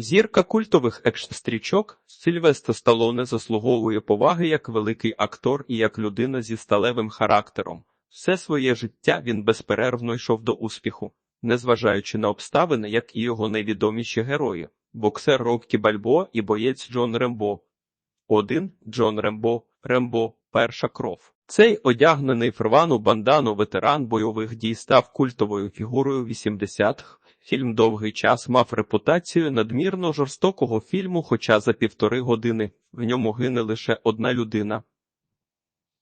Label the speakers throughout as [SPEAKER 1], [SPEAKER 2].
[SPEAKER 1] Зірка культових екшн-стрічок Сильвестр Сталоне заслуговує поваги як великий актор і як людина зі сталевим характером. Все своє життя він безперервно йшов до успіху, незважаючи на обставини, як і його найвідоміші герої боксер Роккі Бальбо і боєць Джон Рембо. Один Джон Рембо, Рембо, перша кров. Цей одягнений в рвану бандану ветеран бойових дій став культовою фігурою 80-х. Фільм довгий час мав репутацію надмірно жорстокого фільму, хоча за півтори години в ньому гине лише одна людина.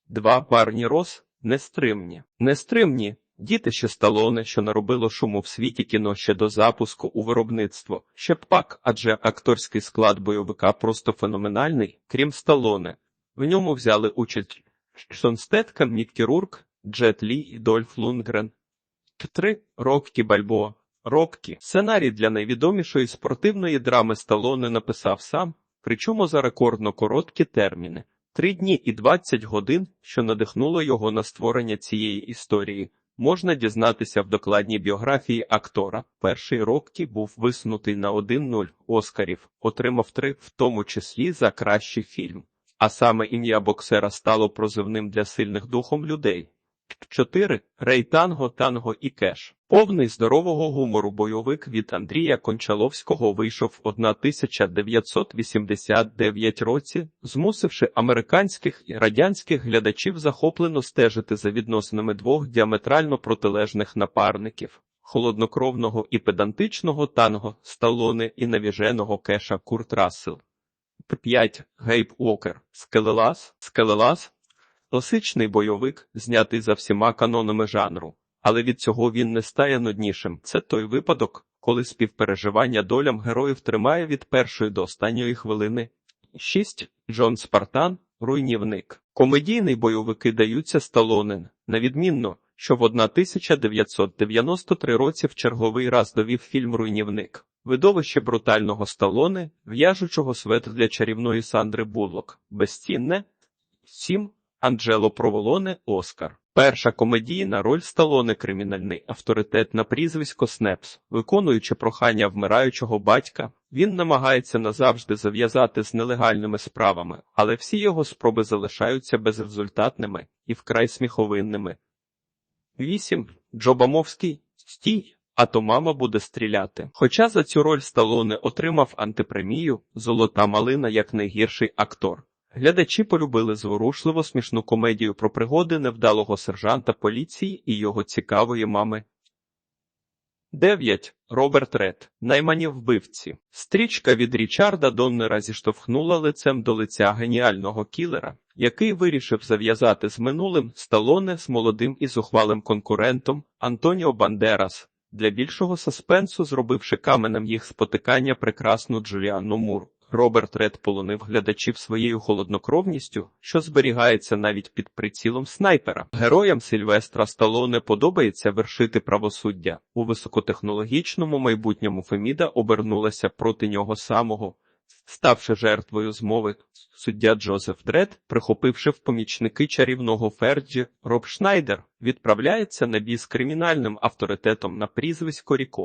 [SPEAKER 1] Два парні роз нестримні. Нестримні дітище Сталоне, що наробило шуму в світі кіно ще до запуску у виробництво. Ще пак, адже акторський склад бойовика просто феноменальний, крім Сталоне. В ньому взяли участь Шон Стеткам, Міккі Рурк, Джет Лі і Дольф Лунгрен. Три Роккі Бальбоа. Роккі. Сценарій для найвідомішої спортивної драми Сталоне написав сам, причому за рекордно короткі терміни. Три дні і 20 годин, що надихнуло його на створення цієї історії, можна дізнатися в докладній біографії актора. Перший Роккі був висунутий на 1-0 Оскарів, отримав три, в тому числі за кращий фільм. А саме ім'я боксера стало прозивним для сильних духом людей. 4. Рей Танго, Танго і Кеш. Повний здорового гумору бойовик від Андрія Кончаловського вийшов в 1989 році, змусивши американських і радянських глядачів захоплено стежити за відносинами двох діаметрально протилежних напарників холоднокровного і педантичного танго Сталоне і навіженого кеша Курт Рассел. 5. Гейб Уокер. Скелелас. Скелелас Класичний бойовик, знятий за всіма канонами жанру, але від цього він не стає нуднішим. Це той випадок, коли співпереживання долям героїв тримає від першої до останньої хвилини. 6. Джон Спартан Руйнівник. Комедійний бойовики даються Сталонен, на відмінно, що в 1993 році в черговий раз довів фільм Руйнівник. Видовище брутального Сталоне, в'яжучого свет для чарівної Сандри Буллок. Безцінне. 7. Анджело Проволоне Оскар. Перша комедійна роль Сталоне кримінальний авторитет на прізвисько Снепс. Виконуючи прохання вмираючого батька, він намагається назавжди зав'язати з нелегальними справами, але всі його спроби залишаються безрезультатними і вкрай сміховинними. 8. Джобамовський Стій, а то мама буде стріляти. Хоча за цю роль Сталоне отримав антипремію Золота малина як найгірший актор. Глядачі полюбили зворушливо смішну комедію про пригоди невдалого сержанта поліції і його цікавої мами. 9. Роберт Ред. Наймані вбивці. Стрічка від Річарда Доннера зіштовхнула лицем до лиця геніального кілера, який вирішив зав'язати з минулим Сталоне з молодим і зухвалим конкурентом Антоніо Бандерас, для більшого саспенсу зробивши каменем їх спотикання прекрасну Джуліанну Мур. Роберт Ред полонив глядачів своєю холоднокровністю, що зберігається навіть під прицілом снайпера. Героям Сильвестра Сталоне подобається вершити правосуддя. У високотехнологічному майбутньому Феміда обернулася проти нього самого, ставши жертвою змови. Суддя Джозеф Дред, прихопивши в помічники чарівного Ферджі, Роб Шнайдер, відправляється на бій кримінальним авторитетом на прізвисько Ріко.